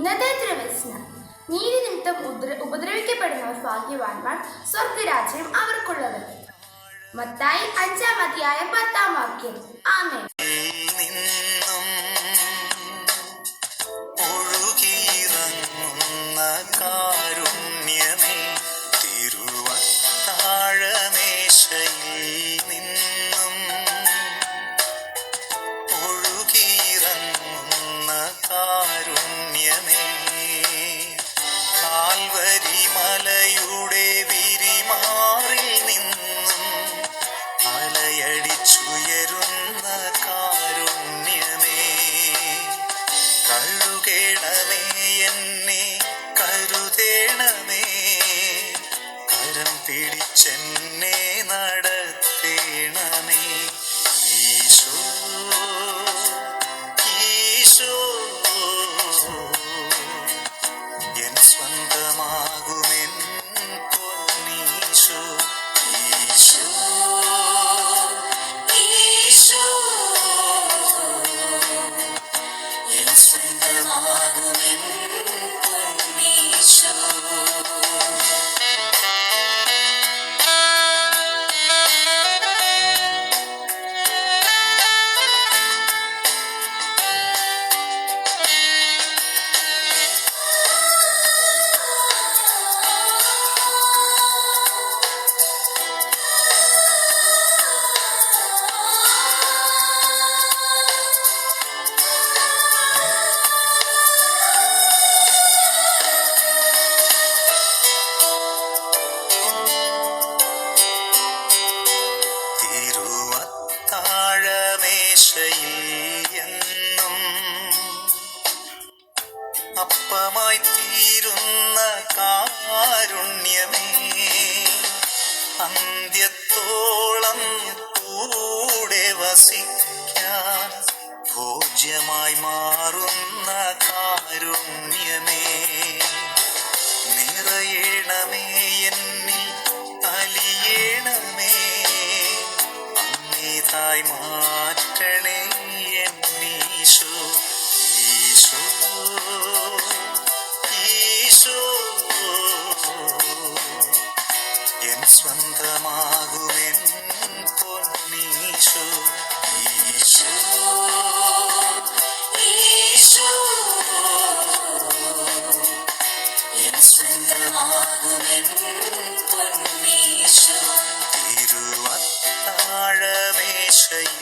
ഇന്നത്തെ തിരുവചനം നീതി നിമിത്തം ഉദ്ര ഉപദ്രവിക്കപ്പെടുന്നവർ ഭാഗ്യവാന്മാർ സ്വർഗരാജ്യം അവർക്കുള്ളത് മത്തായി അഞ്ചാം അധ്യായം പത്താം വാക്യം. ആമേൻ. കഴുകേണമേ എന്നെ കരുതേണമേ. കരം പിടിച്ചെന്നെ നടത്തേണമേ. അപ്പമായി തീരുന്ന കാരുണ്യമേ അന്ത്യത്തോളം കൂടെ വസിക്കാൻ ഭോജ്യമായി മാറുന്ന കാരുണ്യമേ നിറയണമേ എന്നിൽ അലിയണമേ അങ്ങേതായി മാറ്റണേ Hey.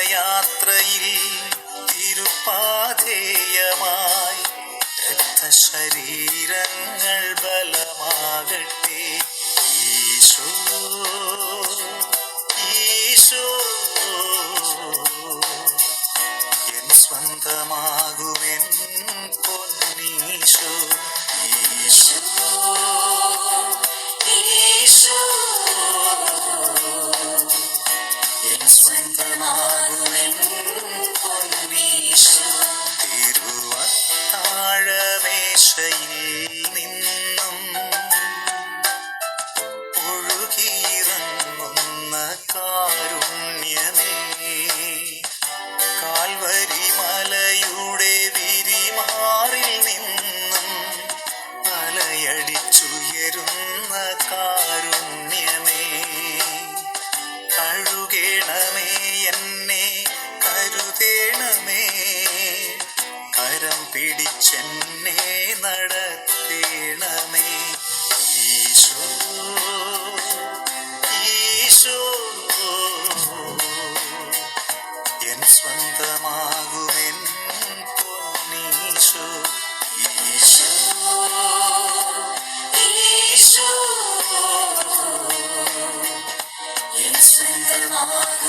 ജീവിതയാത്രയിൽ തിരുപ്പാധേയമായി രക്തശരീരങ്ങൾ അലയടിച്ചുയരുന്ന കാരുണ്യമേ. കഴുകേണമേ എന്നെ കരുതേണമേ. കരം പിടിച്ചെന്നെ നടത്തേണമേ. ഈശോ Lord.